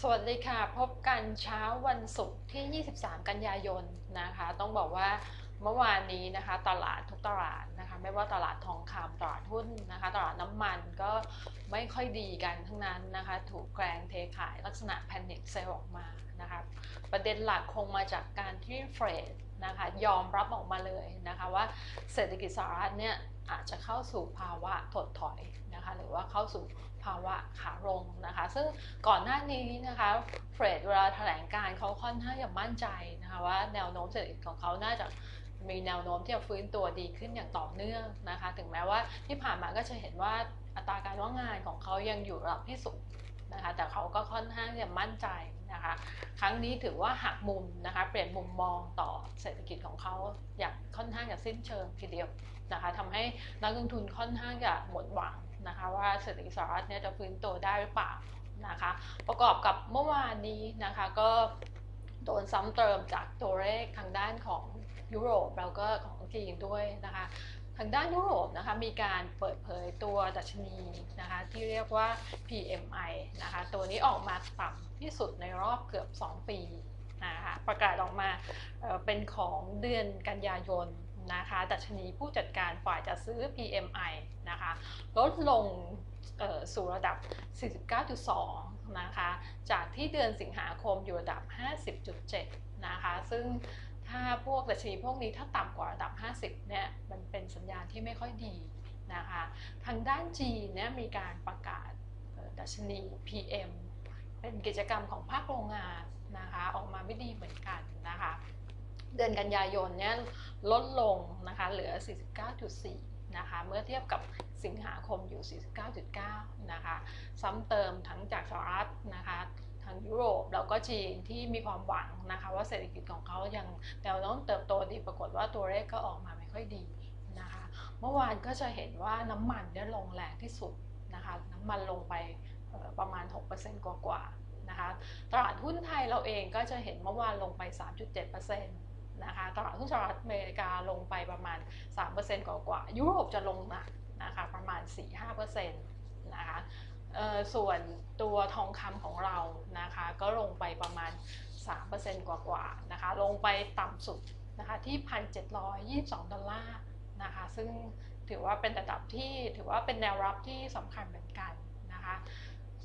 สวัสดีค่ะ พบกันเช้าวันศุกร์ที่ 23 กันยายนนะคะ ต้องบอกว่าเมื่อวานนี้นะคะตลาดทุกตลาดนะคะ ไม่ว่าตลาดทองคำตลาดหุ้นนะคะ ตลาดน้ำมันก็ไม่ค่อยดีกันทั้งนั้นนะคะ ถูกแกรงเทขายลักษณะแพนิคเซลออกมานะคะ ประเด็นหลักคงมาจากการที่เฟรดนะคะยอมรับออกมาเลยนะคะว่าเศรษฐกิจสหรัฐเนี่ยอาจจะเข้าสู่ภาวะถดถอยนะคะ หรือว่าเข้าสู่ ภาวะขาลงนะคะ ซึ่งก่อนหน้านี้นะคะเฟรดเวลาแถลงการเขาค่อนข้างจะมั่นใจนะคะว่าแนวโน้มเศรษฐกิจของเขาน่าจะมีแนวโน้มที่จะฟื้นตัวดีขึ้นอย่างต่อเนื่องนะคะ ถึงแม้ว่าที่ผ่านมาก็จะเห็นว่าอัตราการว่างงานของเขายังอยู่ระดับที่สูงนะคะ แต่เขาก็ค่อนข้างจะมั่นใจนะคะ ครั้งนี้ถือว่าหักมุมนะคะ เปลี่ยนมุมมองต่อเศรษฐกิจของเขาอย่างค่อนข้างจะสิ้นเชิงทีเดียวนะคะทำให้นักลงทุนค่อนข้างจะหมดหวัง นะคะว่าเศรษฐกิจสหรัฐเนี่ยจะฟื้นตัวได้หรือเปล่านะคะ ประกอบกับเมื่อวานนี้นะคะก็โดนซ้ำเติมจากตัวเลขทางด้านของยุโรปแล้วก็ของจีนด้วยนะคะ ทางด้านยุโรปนะคะมีการเปิดเผยตัวดัชนีนะคะที่เรียกว่า PMI นะคะตัวนี้ออกมาต่ำที่สุดในรอบเกือบ 2 ปีนะคะประกาศออกมาเเป็นของเดือนกันยายน นะคะดัชนีผู้จัดการฝ่ายจัดซื้อ PMI นะคะลดลงสู่ระดับ 49.2 นะคะ จากที่เดือนสิงหาคมอยู่ระดับ 50.7 นะคะ ซึ่งถ้าพวกดัชนีพวกนี้ถ้าต่ำกว่าระดับ 50 เนี่ย มันเป็นสัญญาณที่ไม่ค่อยดีนะคะ ทางด้านจีนเนี่ยมีการประกาศดัชนี PM เป็นกิจกรรมของภาคโรงงานนะคะ ออกมาไม่ดีเหมือนกันนะคะ เดือนกันยายนเนี่ย ลดลงนะคะเหลือ 49.4 นะคะ เมื่อเทียบกับสิงหาคมอยู่ 49.9 นะคะ ซ้ำเติมทั้งจากสหรัฐนะคะทางยุโรปแล้วก็จีนที่มีความหวังนะคะ ว่าเศรษฐกิจของเขายังแนวโน้มเติบโตดีปรากฏว่าตัวเลขก็ออกมาไม่ค่อยดีนะคะ เมื่อวานก็จะเห็นว่าน้ำมันเนี่ยลงแรงที่สุดนะคะน้ำมันลงไปประมาณ 6%กว่ากว่านะคะ ตลาดหุ้นไทยเราเองก็จะเห็นเมื่อวานลงไป 3.7%นะคะตลาดหุ้นสหรัฐอเมริกาลงไปประมาณ 3%กว่ากว่ายุโรปจะลงหนักนะคะประมาณ 4-5%นะคะส่วนตัวทองคำของเรานะคะก็ลงไปประมาณ 3%กว่าๆนะคะลงไปต่ำสุดนะคะที่ 1,722 ดอลลาร์นะคะซึ่งถือว่าเป็นระดับที่ถือว่าเป็นแนวรับที่สำคัญเหมือนกันนะคะ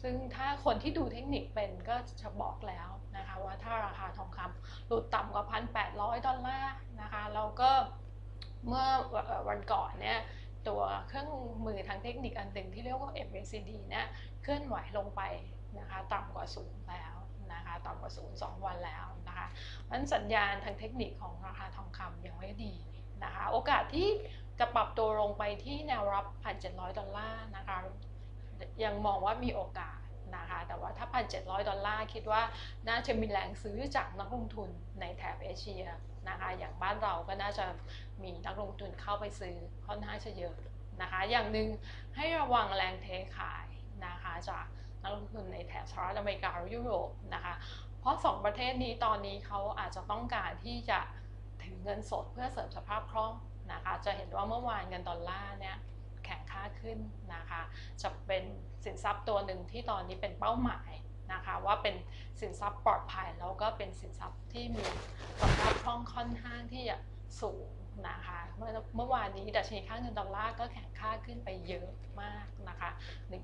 ซึ่งถ้าคนที่ดูเทคนิคเป็นก็จะบอกแล้วนะคะว่าถ้าราคา หลุดต่ำกว่า 1,800 ดอลลาร์นะคะเราก็เมื่อวันก่อนเนี่ยตัวเครื่องมือทางเทคนิคอันหนึ่งที่เรียกว่า MACD เนี่ยเคลื่อนไหวลงไปนะคะต่ำกว่าศูนย์แล้วนะคะต่ำกว่าศูนย์สองวันแล้วนะคะนั้นสัญญาณทางเทคนิคของราคาทองคำยังไม่ดีนะคะโอกาสที่จะปรับตัวลงไปที่แนวรับ 1,700 ดอลลาร์นะคะยังมองว่ามีโอกาส นะคะ แต่ว่าถ้า 1,700 ดอลลาร์คิดว่าน่าจะมีแรงซื้อจากนักลงทุนในแถบเอเชียนะคะอย่างบ้านเราก็น่าจะมีนักลงทุนเข้าไปซื้อค่อนข้างจะเยอะนะคะอย่างหนึ่งให้ระวังแรงเทขายนะคะจากนักลงทุนในแถบสหรัฐอเมริกาหรือยุโรปนะคะเพราะ2ประเทศนี้ตอนนี้เขาอาจจะต้องการที่จะถือเงินสดเพื่อเสริมสภาพคล่องนะคะจะเห็นว่าเมื่อวานเงินดอลลาร์เนี่ย แข็งค่าขึ้นนะคะ จะเป็นสินทรัพย์ตัวหนึ่งที่ตอนนี้เป็นเป้าหมายนะคะว่าเป็นสินทรัพย์ปลอดภัยแล้วก็เป็นสินทรัพย์ที่มีสภาพคล่องค่อนข้างที่จะสูงนะคะเมื่อเมื่อวานนี้ดัชนีค่าเงินดอลลาร์ก็แข็งค่าขึ้นไปเยอะมากนะคะ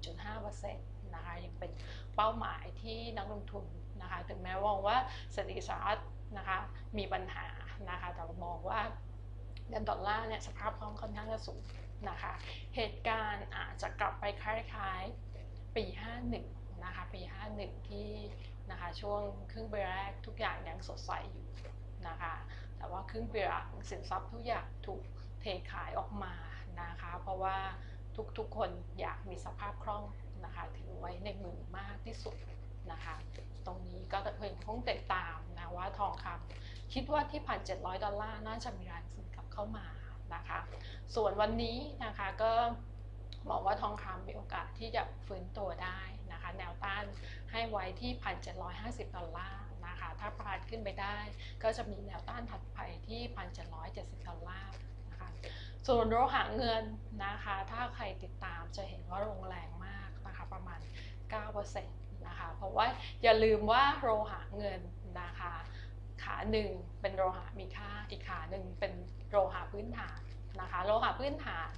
1.5%นะคะยังเป็นเป้าหมายที่นักลงทุนนะคะถึงแม้ว่ว่าเศรษฐกิจสหรัฐนะคะมีปัญหานะคะแต่เรามองว่าเงินดอลลาร์เนี่ยสภาพคล่องค่อนข้างจะสูง นะคะ เหตุการณ์อาจจะกลับไปคล้ายๆปี 51 นะคะ ปี 51 ที่นะคะช่วงครึ่งปีแรกทุกอย่างยังสดใสอยู่นะคะ แต่ว่าครึ่งปีหลังสินทรัพย์ทุกอย่างถูกเทขายออกมานะคะ เพราะว่าทุกๆคนอยากมีสภาพคล่องนะคะถือไว้ในมือมากที่สุดนะคะ ตรงนี้ก็เพิ่งคงติดตามนะว่าทองคำคิดว่าที่พันเจ็ดร้อยดอลลาร์น่าจะมีแรงซื้อกลับเข้ามา นะคะ ส่วนวันนี้นะคะก็มองว่าทองคำมีโอกาสที่จะฟื้นตัวได้นะคะ แนวต้านให้ไว้ที่ 1,750 ดอลลาร์นะคะ ถ้าผ่านขึ้นไปได้ก็จะมีแนวต้านถัดไปที่ 1,770 ดอลลาร์นะคะส่วนโลหะเงินนะคะ ถ้าใครติดตามจะเห็นว่าลงแรงมากนะคะ ประมาณ 9%นนะคะ เพราะว่าอย่าลืมว่าโลหะเงินนะคะ ขาหนึ่งเป็นโลหะมีค่า อีกขาหนึ่งเป็นโลหะพื้นฐานนะคะ โลหะพื้นฐาน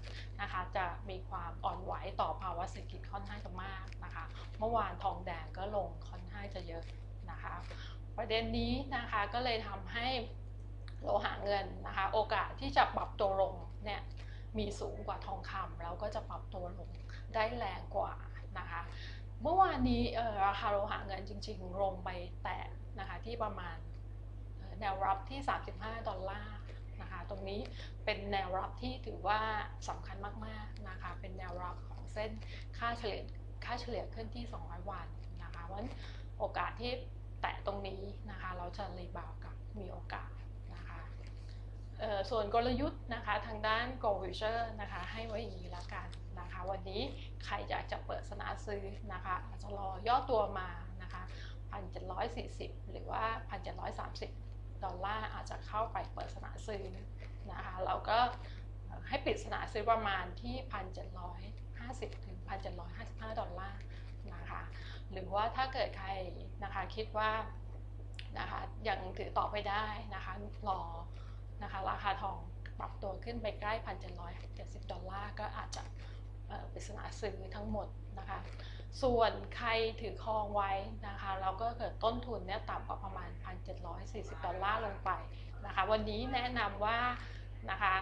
นะคะจะมีความอ่อนไหวต่อภาวะเศรษฐกิจค่อนข้างจะมากนะคะ เมื่อวานทองแดงก็ลงค่อนข้างจะเยอะนะคะ ประเด็นนี้นะคะก็เลยทำให้โลหะเงินนะคะ โอกาสที่จะปรับตัวลงเนี่ยมีสูงกว่าทองคำแล้วก็จะปรับตัวลงได้แรงกว่านะคะ เมื่อวานนี้ราคาโลหะเงินจริง ๆ ลงไปแตะนะคะที่ประมาณ แนวรับที่ 35 ดอลลาร์นะคะตรงนี้เป็นแนวรับที่ถือว่าสำคัญมากๆนะคะเป็นแนวรับของเส้นค่าเฉลี่ยค่าเฉลี่ยขึ้นที่ 200 วันนะคะเพราะฉะนั้นโอกาสที่แตะตรงนี้นะคะเราจะรีบาวกับมีโอกาสนะคะส่วนกลยุทธ์นะคะทางด้าน g o l d Future นะคะให้ไว้อย่างนี้ละกันนะคะวันนี้ใครอยากจะเปิดสนาซื้อนะคะอาจจะรอย่อตัวมานะคะ1,740 หรือว่า 1,730 ดอลลาร์อาจจะเข้าไปเปิดสนาซื้อนะคะเราก็ให้ปิดสนาซื้อประมาณที่ 1,750 ถึง 1,755 ดอลลาร์นะคะหรือว่าถ้าเกิดใครนะคะคิดว่านะคะยังถือต่อไปได้นะคะรอนะคะราคาทองปรับตัวขึ้นไปใกล้ 1,770 ดอลลาร์ก็อาจจะปริศนาซื้อทั้งหมดนะคะส่วนใครถือครองไว้นะคะ เราก็เกิดต้นทุนเนี่ยต่ำกว่าประมาณ 1,740 ดอลลาร์ลงไปนะคะ วันนี้แนะนำว่านะคะ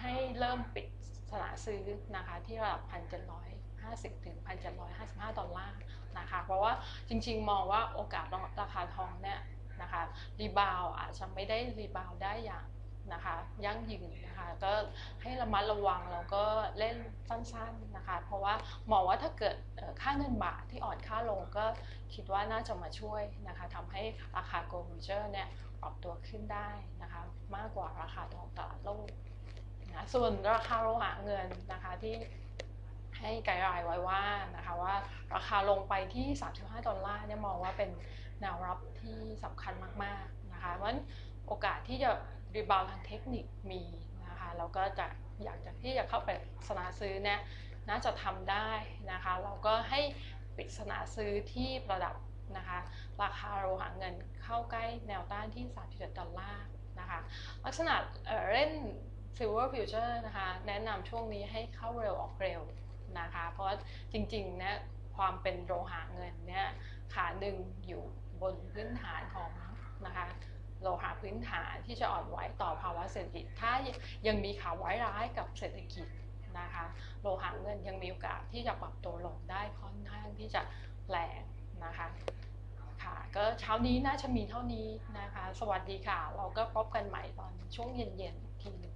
ให้เริ่มปิดสนาซื้อนะคะที่ระดับ 1,750 ถึง 1,755 ดอลลาร์นะคะ เพราะว่าจริงๆ มองว่าโอกาสราคาทองเนี่ยนะคะรีบาวอาจจะไม่ได้รีบาวได้อย่าง นะคะยั่งยืนนะคะก็ให้ระมัดระวังแล้วก็เล่นสั้นๆนะคะ เพราะว่ามองว่าถ้าเกิดค่าเงินบาทที่อ่อนค่าลงก็คิดว่าน่าจะมาช่วยนะคะทำให้ราคาโกลด์ฟิวเจอร์เนี่ยปรับตัวขึ้นได้นะคะมากกว่าราคาทองตลาดโลกนะส่วนราคาโลหะเงินนะคะที่ให้ไกด์ไลน์ไว้ว่านะคะว่าราคาลงไปที่ 35 ดอลลาร์เนี่ยมองว่าเป็นแนวรับที่สำคัญมากๆนะคะเพราะฉะนั้นโอกาสที่จะ รีบาวทางเทคนิคมีนะคะเราก็จะอยากจะที่จะเข้าไปสนาซื้อเนี่ยน่าจะทำได้นะคะ เราก็ให้ปิดสนาซื้อที่ระดับนะคะ ราคาโลหะเงินเข้าใกล้แนวต้านที่ 37 ดอลลาร์นะคะ ลักษณะเเล่น Silver Future นะคะ แนะนำช่วงนี้ให้เข้าเร็วออกเร็วนะคะ เพราะว่าจริงๆเนี่ยความเป็นโลหะเงินเนี่ยขาหนึ่งอยู่บนพื้นฐานของนะคะ โลหะพื้นฐานที่จะอ่อนไหวต่อภาวะเศรษฐกิจ ถ้ายังมีข่าวไว้ร้ายกับเศรษฐกิจนะคะ โลหะเงินยังมีโอกาสที่จะปรับตัวลงได้ค่อนข้างที่จะแรงนะคะค่ะก็เช้านี้น่าจะมีเท่านี้นะคะ สวัสดีค่ะ เราก็พบกันใหม่ตอนช่วงเย็นๆทีหนึง